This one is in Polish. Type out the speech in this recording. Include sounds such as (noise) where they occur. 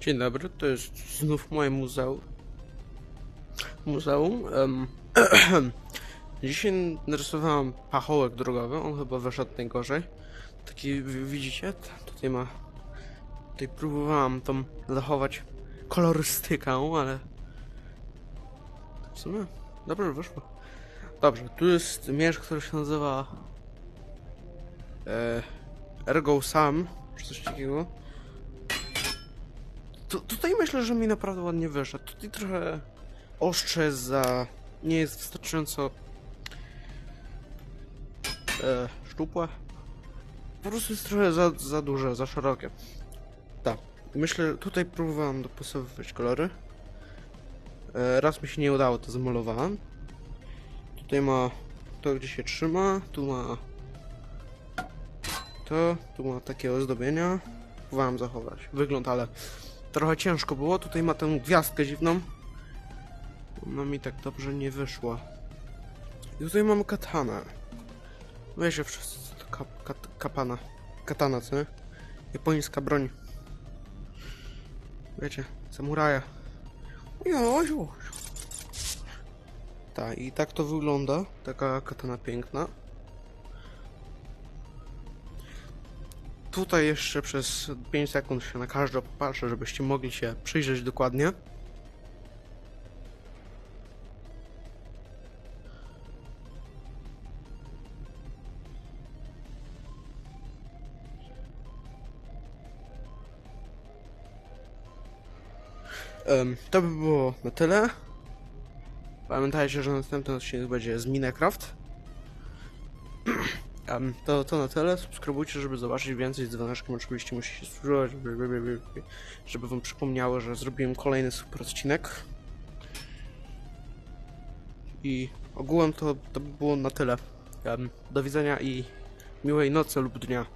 Dzień dobry, to jest znów moje muzeum. Muzeum. em, (clears throat) Dzisiaj narysowałem pachołek drogowy, on chyba wyszedł najgorzej. Taki, wi- widzicie, tutaj ma... Tutaj próbowałem tam zachować kolorystykę, ale... W sumie dobrze wyszło. Dobrze, tu jest miecz, który się nazywa... E, Ergo Sam, czy coś takiego. Tu, tutaj myślę, że mi naprawdę ładnie wyszedł. Tutaj trochę ostrze za... nie jest wystarczająco... E, szczupłe. Po prostu jest trochę za, za duże, za szerokie. Tak. Myślę, tutaj próbowałem dopasowywać kolory. E, raz mi się nie udało, to zamalowałem. Tutaj ma to, gdzie się trzyma. Tu ma to. Tu ma takie ozdobienia. Próbowałem zachować wygląd, ale trochę ciężko było. Tutaj ma tę gwiazdkę dziwną. Ona mi tak dobrze nie wyszła. I tutaj mamy katanę. Wiecie wszyscy, kap, kat, kapana. Katana, co nie? Japońska broń. Wiecie, samuraja. Tak, i tak to wygląda. Taka katana piękna. Tutaj jeszcze przez 5 sekund się na każdą popatrzę, żebyście mogli się przyjrzeć dokładnie. To by było na tyle. Pamiętajcie, że następny odcinek będzie z Minecraft. (clears throat) Em, to, to na tyle. Subskrybujcie, żeby zobaczyć więcej. Z dzwoneczkiem oczywiście musicie spróbować, żeby wam przypomniało, że zrobiłem kolejny super odcinek. I ogółem to, to by było na tyle. Em, do widzenia i miłej nocy lub dnia.